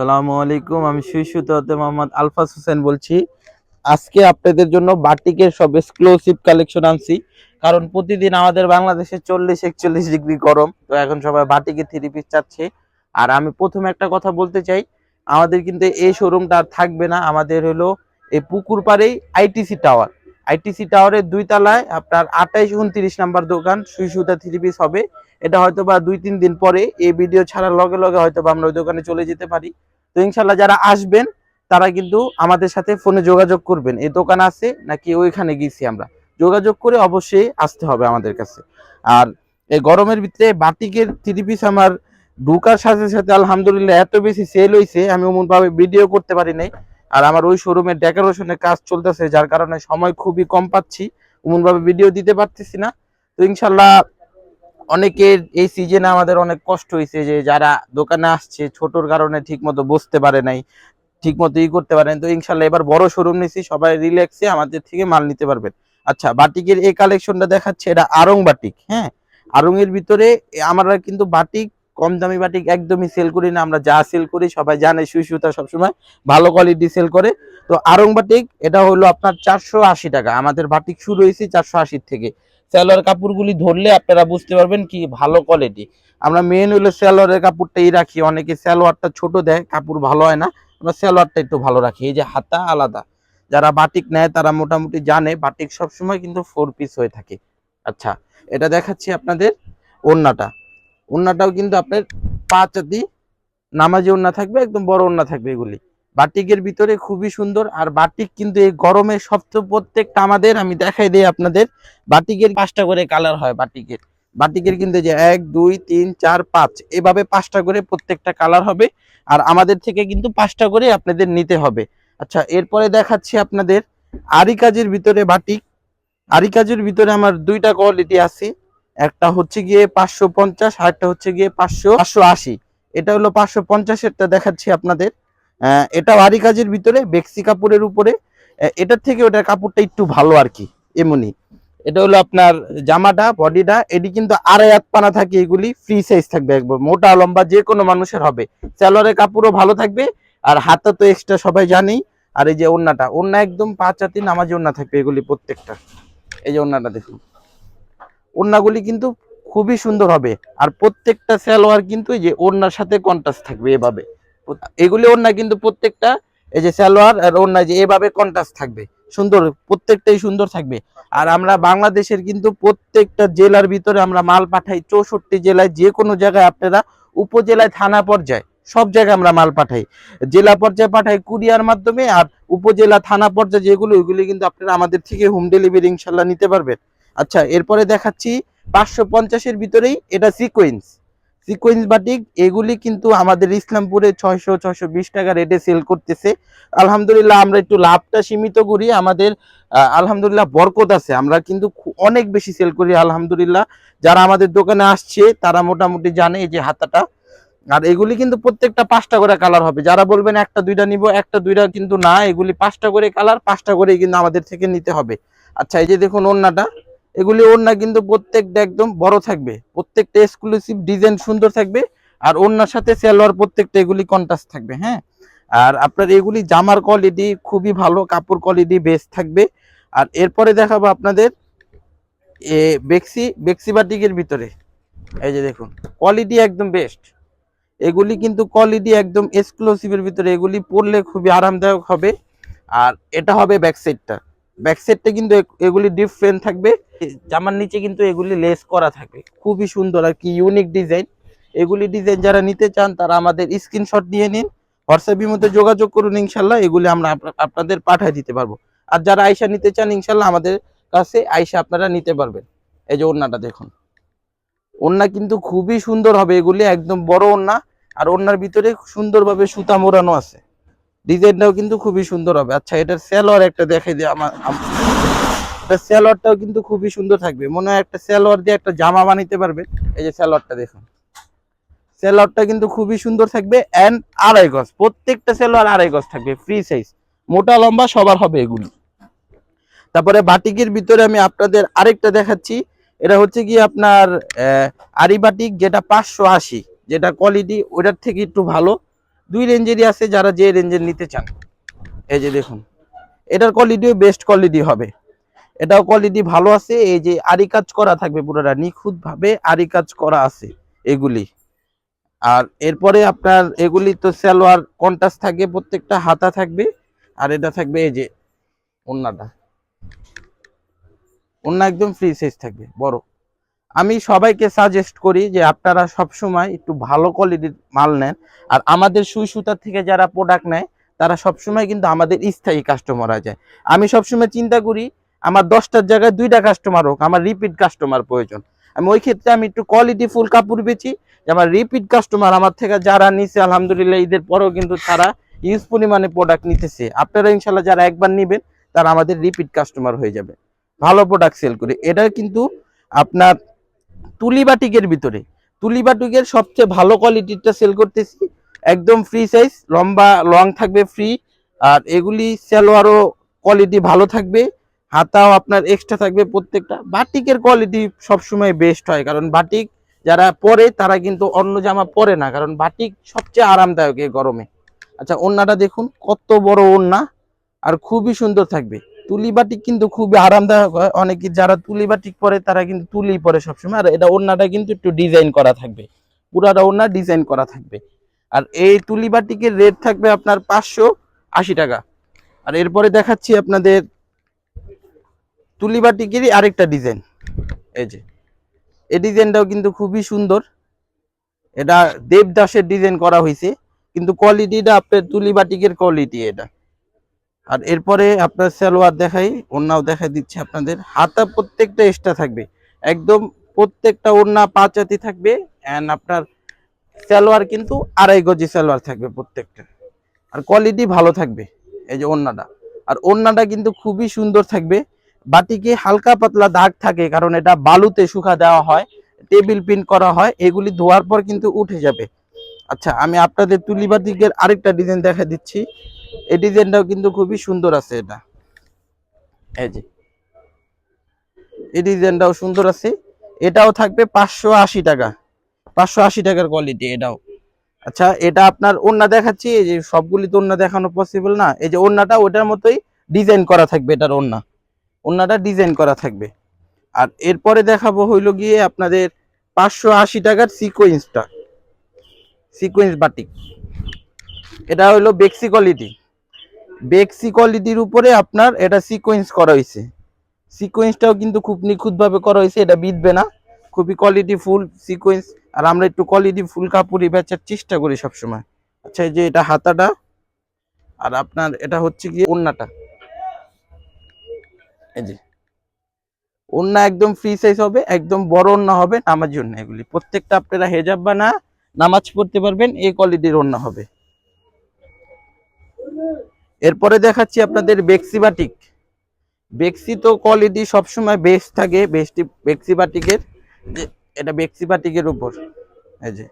সালামু আলাইকুম, আমি সুইসুতে মোহাম্মদ আলফাস হোসেন বলছি। আজকে আপনাদের জন্য বাটিকের সব এক্সক্লুসিভ কালেকশন আনছি। কারণ প্রতিদিন আমাদের বাংলাদেশে চল্লিশ, একচল্লিশ ডিগ্রি গরম, তো এখন সবাই বাটিকে থ্রি পিস চাচ্ছে। আর আমি প্রথমে একটা কথা বলতে চাই, আমাদের কিন্তু এই শোরুমটা আর থাকবে না। আমাদের হলো এই পুকুর পাড়েই আইটিসি টাওয়ার আইটিসি টাওয়ারের দুই তলায় আপনার আঠাইশ, উনত্রিশ নাম্বার দোকান সুই সুতা থ্রি পিস হবে। এটা হয়তো বা দুই, তিন দিন পরে এই ভিডিও ছাড়ার লগে লগে হয়তো বা আমরা ওই দোকানে চলে যেতে পারি। তো ইনশাল্লাহ যারা আসবেন, তারা কিন্তু আমাদের সাথে ফোনে যোগাযোগ করবেন। এই দোকান আছে নাকি ওইখানে গেছি আমরা। যোগাযোগ করে অবশ্যই আসতে হবে আমাদের কাছে। আর এই গরমের ভিতরে বাটিকের থ্রি পিস আমার ঢুকার সাথে সাথে আলহামদুলিল্লাহ এত বেশি সেল হয়েছে আমি অমন ভাবে ভিডিও করতে পারি নাই। আর আমার ওই শোরুমের ডেকোরেশনের কাজ চলতেছে, যার কারণে সময় খুবই কম পাচ্ছি। অমন ভাবে ভিডিও দিতে পারতেছি না। তো ইনশাল্লাহ অনেকের এই সিজনে আমাদের অনেক কষ্ট হয়েছে যে যারা দোকানে আসছে, ছোটর কারণে ঠিক মতো বসতে পারে নাই ঠিক মতো ই করতে পারেন তো ইনশাল্লাহ এবার বড় শোরুম নিছি, সবাই রিল্যাক্সে আমাদের থেকে মাল নিতে পারবেন। আচ্ছা বাটিকের এই কালেকশনটা দেখাচ্ছে, এটা আরং বাটিক হ্যাঁ? আরং এর ভিতরে আমরা কিন্তু বাটিক, কম দামি বাটিক একদমই সেল করি না, আমরা যা সেল করি সবাই জানে সুই সুতা সবসময় ভালো কোয়ালিটি সেল করে। তো আরং বাটিক, এটা হলো আপনার চারশো আশি টাকা, আমাদের বাটিক শুরু হয়েছে চারশো থেকে। সালোয়ার কাপড়গুলি ধরলে আপনারা বুঝতে পারবেন কি ভালো কোয়ালিটি আমরা মেন হলো সালোয়ারের কাপড়টাই রাখি। অনেকে সালোয়ারটা ছোট দেয়, কাপড় ভালো হয় না। আমরা সালোয়ারটা একটু ভালো রাখি। এই যে হাতা আলাদা। যারা বাটিক নেয়, তারা মোটামুটি জানে বাটিক সবসময় কিন্তু ফোর পিস হয়ে থাকে। আচ্ছা এটা দেখাচ্ছি আপনাদের ওন্নাটা ওন্নাটাও কিন্তু আপনার পাঁচ আতি নামাজি ওন্না থাকবে, একদম বড় ওন্না থাকবে এগুলি। বাটিকের ভিতরে খুবই সুন্দর। আর বাটিক কিন্তু এই গরমে সবচেয়ে প্রত্যেকটা আমাদের, আমি দেখাই দিই আপনাদের, বাটিকের পাঁচটা করে কালার হয় বাটিকের। বাটিকের কিন্তু যে এক, দুই, তিন, চার, পাঁচ, এভাবে পাঁচটা করে প্রত্যেকটা কালার হবে। আর আমাদের থেকে কিন্তু পাঁচটা করে আপনাদের নিতে হবে। আচ্ছা এরপরে দেখাচ্ছি আপনাদের আরি কাজের ভিতরে বাটিক। আরি কাজের ভিতরে আমার দুইটা কোয়ালিটি আছে। একটা হচ্ছে গিয়ে পাঁচশো পঞ্চাশ আর একটা হচ্ছে গিয়ে পাঁচশো পাঁচশো আশি। এটা হলো পাঁচশো পঞ্চাশেরটা দেখাচ্ছি আপনাদের। এটাও আরি কাজের ভিতরে, বেক্সি কাপড়ের উপরে। এটার থেকে ওটার কাপড়টা একটু ভালো আর কি এমনই এটা হলো আপনার জামাটা, বডিটা, এটি কিন্তু আড়াই হাত পানা থাকে এগুলি ফ্রি সাইজ থাকবে একবার, মোটা, লম্বা, যে কোনো মানুষের হবে। স্যালোয়ারের কাপড়ও ভালো থাকবে, আর হাতা তো এক্সট্রা সবাই জানেই। আর এই যে ওন্নাটা ওন্না একদম পাঁচ হাতি নামাজি ওন্না থাকবে এগুলি প্রত্যেকটা। এই যে ওন্নাটা দেখুন। ওন্নাগুলি কিন্তু খুবই সুন্দর হবে, আর প্রত্যেকটা সালোয়ার কিন্তু এই যে ওন্নার সাথে কন্ট্রাস্ট থাকবে এভাবে। এগুলি ওন্না কিন্তু প্রত্যেকটা, এই যে সালোয়ার আর ওন্না যে এভাবে কন্ট্রাস্ট থাকবে। সুন্দর, প্রত্যেকটাই সুন্দর থাকবে। আর আমরা বাংলাদেশের কিন্তু প্রত্যেকটা জেলার ভিতরে আমরা মাল পাঠাই, চৌষট্টি জেলায় যে কোনো জায়গায় আপনারা উপজেলায় থানা পর্যায়ে, সব জায়গায় আমরা মাল পাঠাই। জেলা পর্যায়ে পাঠাই কুরিয়ার মাধ্যমে আর উপজেলা, থানা পর্যায়ে যেগুলো, ওইগুলি কিন্তু আপনারা আমাদের থেকে হোম ডেলিভারি ইনশাল্লাহ নিতে পারবেন। আচ্ছা এরপরে দেখাচ্ছি পাঁচশো পঞ্চাশের ভিতরেই এটা সিকোয়েন্স সিকোয়েন্স বাটিক এগুলি কিন্তু আমাদের ইসলামপুরে ছয়শো ছয়শো বিশ টাকা রেটে সেল করতেছে। আলহামদুলিল্লাহ, আমরা একটু লাভটা সীমিত করি। আমাদের আলহামদুলিল্লাহ বরকত আছে। আমরা কিন্তু অনেক বেশি সেল করি, আলহামদুলিল্লাহ। যারা আমাদের দোকানে আসছে, তারা মোটামুটি জানে এই যে হাতাটা। আর এগুলি কিন্তু প্রত্যেকটা পাঁচটা করে কালার হবে। যারা বলবেন একটা, দুইটা নিব, একটা, দুইটা কিন্তু না। এগুলি পাঁচটা করে কালার পাঁচটা করে কিন্তু আমাদের থেকে নিতে হবে। আচ্ছা এই যে দেখুন ওন্নাটা এগুলি ওন্না কিন্তু প্রত্যেকটা একদম বড় থাকবে। প্রত্যেকটা এক্সক্লুসিভ ডিজাইন সুন্দর থাকবে আর ওন্নার সাথে সালোয়ার প্রত্যেকটা এগুলি কন্ট্রাস্ট থাকবে হ্যাঁ? আর আপনার এগুলি জামার কোয়ালিটি খুবই ভালো, কাপড় কোয়ালিটি বেস্ট থাকবে। আর এরপরে দেখাবো আপনাদের এ বেক্সি বেক্সি বাটিকের ভিতরে। এই যে দেখুন কোয়ালিটি একদম বেস্ট এগুলি কিন্তু কোয়ালিটি একদম এক্সক্লুসিভের ভিতরে। এগুলি পরলে খুবই আরামদায়ক হবে। আর এটা হবে ব্যাক সাইডটা ব্যাক সাইডটা কিন্তু এগুলি ডিফারেন্ট থাকবে। জামার নিচে কিন্তু এগুলি লেস করা থাকবে। খুবই সুন্দর আর কি ইউনিক ডিজাইন এগুলি ডিজাইন যারা নিতে চান, তারা আমাদের স্ক্রিনশট নিয়ে নিন। হোয়াটসঅ্যাপের মধ্যে যোগাযোগ করুন, ইনশাল্লাহ এগুলি আমরা আপনাদের পাঠিয়ে দিতে পারব। আর যারা আয়সা নিতে চান, ইনশাল্লাহ আমাদের কাছে আয়সা আপনারা নিতে পারবেন। এই যে ওন্নাটা দেখুন। ওন্না কিন্তু খুবই সুন্দর হবে, এগুলি একদম বড় ওন্না আর ওন্নার ভিতরে সুন্দরভাবে সুতা মোড়ানো আছে। ডিজাইনটাও কিন্তু খুবই সুন্দর হবে। আচ্ছা এটার স্যালোয়ার একটা দেখাই দিই আমার আম- এটার স্যালোয়ারটাও কিন্তু খুবই সুন্দর থাকবে। মনে হয় একটা স্যালোয়ার দিয়ে একটা জামা বানাইতে পারবে। এই যে স্যালোয়ারটা দেখুন। সেলোয়ারটা কিন্তু খুবই সুন্দর থাকবে এন্ড আড়াই গজ। প্রত্যেকটা সেলোয়ার আড়াই গজ থাকবে ফ্রি সাইজ মোটা, লম্বা, সবার হবে এগুলি। তারপরে বাটিকের ভিতরে আমি আপনাদের আরেকটা দেখাচ্ছি। এটা হচ্ছে কি আপনার আরি বাটিক যেটা পাঁচশো আশি, যেটা কোয়ালিটি ওটার থেকে একটু ভালো। দুই রেঞ্জেরই আছে, যারা যে রেঞ্জের নিতে চান। এই যে দেখুন, এটার কোয়ালিটিও বেস্ট কোয়ালিটি হবে। এটাও কোয়ালিটি ভালো আছে, এই যে আরি কাজ করা থাকবে পুরোটা নিখুঁত ভাবে আরি কাজ করা আছে এগুলি। আর এরপরে আপনার এগুলি তো সালোয়ার কন্টাস থাকবে, প্রত্যেকটা হাতা থাকবে। আর এটা থাকবে এই যে ওন্নাটা। ওন্না একদম ফ্রি সাইজ থাকবে, বড়। আমি সবাইকে সাজেস্ট করি যে আপনারা সব সময় একটু ভালো কোয়ালিটির মাল নেন। আর আমাদের সুই সুতার থেকে যারা প্রোডাক্ট নেয়, তারা সবসময় কিন্তু আমাদের স্থায়ী কাস্টমার হয়ে যায়। আমি সবসময় চিন্তা করি, আমার দশটার জায়গায় দুইটা কাস্টমার হোক, আমার রিপিট কাস্টমার প্রয়োজন। আমি ওই ক্ষেত্রে আমি একটু কোয়ালিটি ফুল কাপড় বেচি আমার রিপিট কাস্টমার আমার থেকে যারা নিছে, আলহামদুলিল্লাহ ঈদের পরেও কিন্তু তারা ইউজ পরিমাণে প্রোডাক্ট নিতেছে। আপনারা ইনশাল্লাহ যারা একবার নিবেন, তারা আমাদের রিপিট কাস্টমার হয়ে যাবে। ভালো প্রোডাক্ট সেল করি। এটা কিন্তু আপনার তুলি বাটিকের ভিতরে। তুলি বাটিকের সবচেয়ে ভালো কোয়ালিটিটা সেল করতেছি। একদম ফ্রি সাইজ লম্বা লং থাকবে ফ্রি আর এগুলি সালোয়ারও কোয়ালিটি ভালো থাকবে। হাতাও আপনার এক্সট্রা থাকবে প্রত্যেকটা। বাটিকের কোয়ালিটি সবসময় বেস্ট হয়, কারণ বাটিক যারা পরে, তারা কিন্তু অন্য জামা পরে না, কারণ বাটিক সবচেয়ে আরামদায়ক এই গরমে। আচ্ছা ওন্নাটা দেখুন, কত বড় ওন্না, আর খুবই সুন্দর থাকবে। তুলি বাটিক কিন্তু খুবই আরামদায়ক হয়। অনেকে যারা তুলি বাটিক পরে, তারা কিন্তু তুলি পরে সবসময়। আর এটা ওন্নাটা কিন্তু একটু ডিজাইন করা থাকবে। পুরাটা ওন্না ডিজাইন করা থাকবে। আর এই তুলি বাটিকের রেট থাকবে আপনার পাঁচশো আশি টাকা। আর এরপরে দেখাচ্ছি আপনাদের তুলি বাটিকেরই আরেকটা ডিজাইন এই যে, এই ডিজাইনটাও কিন্তু খুবই সুন্দর। এটা দেবদাসের ডিজাইন করা হয়েছে। কিন্তু কোয়ালিটিটা আপনার তুলি বাটিকের কোয়ালিটি এটা। আর এরপরে আপনার সালোয়ার দেখাই ওন্নাও দেখাই দিচ্ছে আপনাদের। হাতা প্রত্যেকটা এক্সট্রা থাকবে। একদম প্রত্যেকটা ওন্না পাঁচ হাতি থাকবে অ্যান্ড আপনার সালোয়ার কিন্তু আড়াই গজি সালোয়ার থাকবে প্রত্যেকটা। আর কোয়ালিটি ভালো থাকবে এই যে ওন্নাটা আর ওন্নাটা কিন্তু খুবই সুন্দর থাকবে। বাটিকে হালকা পাতলা দাগ থাকে, কারণ এটা বালুতে শুকা দেওয়া হয়, টেবিল পিন করা হয়, এগুলি ধোয়ার পর কিন্তু উঠে যাবে। আচ্ছা আমি আপনাদের তুলি বাটিকের আরেকটা ডিজাইন দেখা দিচ্ছি। এই ডিজাইনটাও কিন্তু খুবই সুন্দর আছে এটা। এই যে। এই ডিজাইনটাও সুন্দর আছে। এটাও থাকবে পাঁচশো আশি টাকা। পাঁচশো আশি টাকার কোয়ালিটি এটাও। আচ্ছা এটা আপনার ওন্না দেখাচ্ছি এই যে সবগুলি তো ওন্না দেখানো পসিবল না? এই যে ওন্নাটা ওটার মতোই ডিজাইন করা থাকবে এটার ওন্না ওন্নাটা ডিজাইন করা থাকবে। আর এরপরে দেখাবো হইল গিয়ে আপনাদের পাঁচশো আশি টাকার সিকোয়েন্সটা সিকোয়েন্স বাটিক এটা হলো বেক্সি কোয়ালিটি বেক্সি কোয়ালিটির উপরে আপনার এটা সিকোয়েন্স করা হয়েছে। সিকোয়েন্সটাও কিন্তু খুব নিখুঁতভাবে করা হয়েছে, এটা বিধবে না। খুবই কোয়ালিটি ফুল সিকোয়েন্স আর আমরা একটু কোয়ালিটি ফুল কাপড়ই বেচার চেষ্টা করি সবসময়। আচ্ছা এই যে এটা হাতাটা, আর আপনার এটা হচ্ছে গিয়ে ওন্নাটা এই যে ওন্না একদম ফ্রি সাইজ হবে, একদম বড় ওন্না হবে, নামার জন্য এগুলি। প্রত্যেকটা আপনারা হেজাব বা না নামাজ পড়তে পারবেন, এই কোয়ালিটির ওন্না হবে। এরপরে দেখাচ্ছি আপনাদের বেক্সিবাটিক। বেক্সি তো কোয়ালিটি সবসময় বেস্ট থাকে বেস্টি বেক্সি বাটিকের যে এটা বেক্সি বাটিকের উপর। এই যে।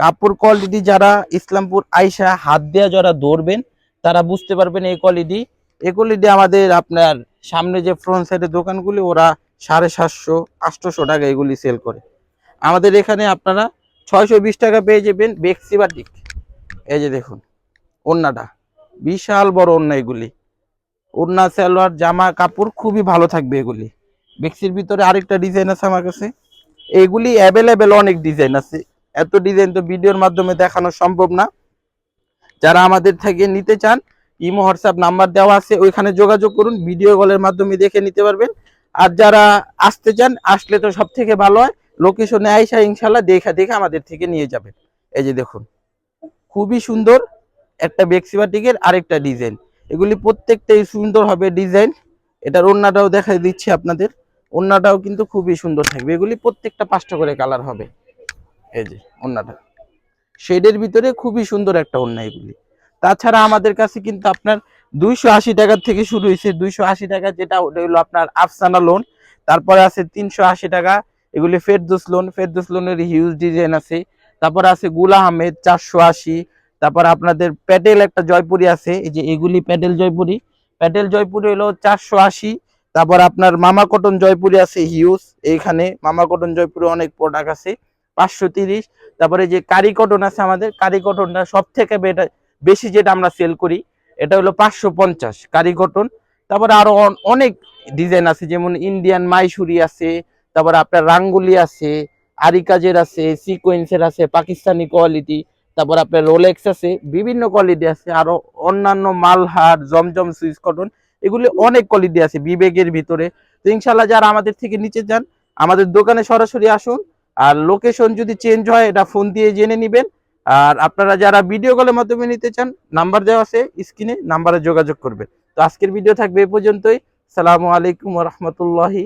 কাপড় কোয়ালিটি যারা ইসলামপুর আইসা হাত দেওয়া যারা ধরবেন, তারা বুঝতে পারবেন এই কোয়ালিটি এই কোয়ালিটি আমাদের আপনার সামনে যে ফ্রন্ট সাইডের দোকানগুলি, ওরা সাড়ে সাতশো, আটশোশো টাকা এগুলি সেল করে। আমাদের এখানে আপনারা ছয়শো বিশ টাকা পেয়ে যাবেন বেক্সিবাটিক। এই যে দেখুন ওন্নাটা বিশাল বড় ওন্না এগুলি। ওন্না সালোয়ার, জামা, কাপড় খুবই ভালো থাকবে এগুলি। বেক্সির ভিতরে আরেকটা ডিজাইন আছে আমার কাছে। এগুলি অ্যাভেলেবেল অনেক ডিজাইন আছে। এত ডিজাইন তো ভিডিওর মাধ্যমে দেখানো সম্ভব না। যারা আমাদের থেকে নিতে চান, ইমো, হোয়াটসঅ্যাপ নাম্বার দেওয়া আছে, ওইখানে যোগাযোগ করুন ভিডিও কলের মাধ্যমে দেখে নিতে পারবেন। আর যারা আসতে চান, আসলে তো সব থেকে ভালো হয় লোকেশনে আইসা ইনশাল্লাহ দেখা, দেখে আমাদের থেকে নিয়ে যাবেন। এই যে দেখুন, খুবই সুন্দর। একটা বেক্সিবাটিকের আরেকটা ডিজাইন এগুলি প্রত্যেকটাই সুন্দর হবে ডিজাইন এটার ওন্নাটাও দেখা দিচ্ছি আপনাদের। ওন্নাটাও কিন্তু খুবই সুন্দর থাকবে। এগুলি প্রত্যেকটা পাঁচটা করে কালার হবে। এই যে ওন্নাটা শেডের ভিতরে খুবই সুন্দর একটা ওন্না এগুলি। তাছাড়া আমাদের কাছে কিন্তু আপনার দুইশো আশি টাকার থেকে শুরু হয়েছে। দুইশো আশি টাকা যেটা, ওটা হলো আপনার আফসানা লোন তারপরে আছে তিনশো আশি টাকা। এগুলি ফেরদোস লোন ফেরদোস লোনের হিউজ ডিজাইন আছে। তারপরে আছে গুলা আহমেদ চারশো আশি। তারপর আপনাদের প্যাটেল একটা জয়পুরি আছে, এই যে এগুলি প্যাটেল জয়পুরি। প্যাটেল জয়পুরি হলো চারশো আশি, তারপর আপনার মামা কটন জয়পুরি আছে, হিউজ, এইখানে মামা কটন জয়পুরি অনেক প্রোডাক্ট আছে, পাঁচশো তিরিশ। তারপরে যে কারি কটন আছে আমাদের, কারি কটনটা সব থেকে বেটা- বেশি যেটা আমরা সেল করি, এটা হলো পাঁচশো পঞ্চাশ কারি কটন। তারপরে আরও অন- অনেক ডিজাইন আছে, যেমন ইন্ডিয়ান মাইসুরি আছে, তারপরে আপনার রাঙ্গুলি আছে আরিকাজের আছে সিকোয়েন্সের আছে পাকিস্তানি কোয়ালিটি তারপর আপনার রোলেক্স আছে, বিভিন্ন কোয়ালিটি আছে, আরও অন্যান্য মালহার, জমজম সুইস কটন, এগুলি অনেক কোয়ালিটি আছে বিবেকের ভিতরে। ইনশাল্লাহ যারা আমাদের থেকে নিচে যান আমাদের দোকানে সরাসরি আসুন, আর লোকেশন যদি চেঞ্জ হয়, এটা ফোন দিয়ে জেনে নেবেন। আর আপনারা যারা ভিডিও কলের মাধ্যমে নিতে চান নাম্বার দেওয়া আছে স্ক্রিনে নাম্বারে যোগাযোগ করবেন। তো আজকের ভিডিও থাকবে এ পর্যন্তই। সালামু আলাইকুম রহমতুল্লাহি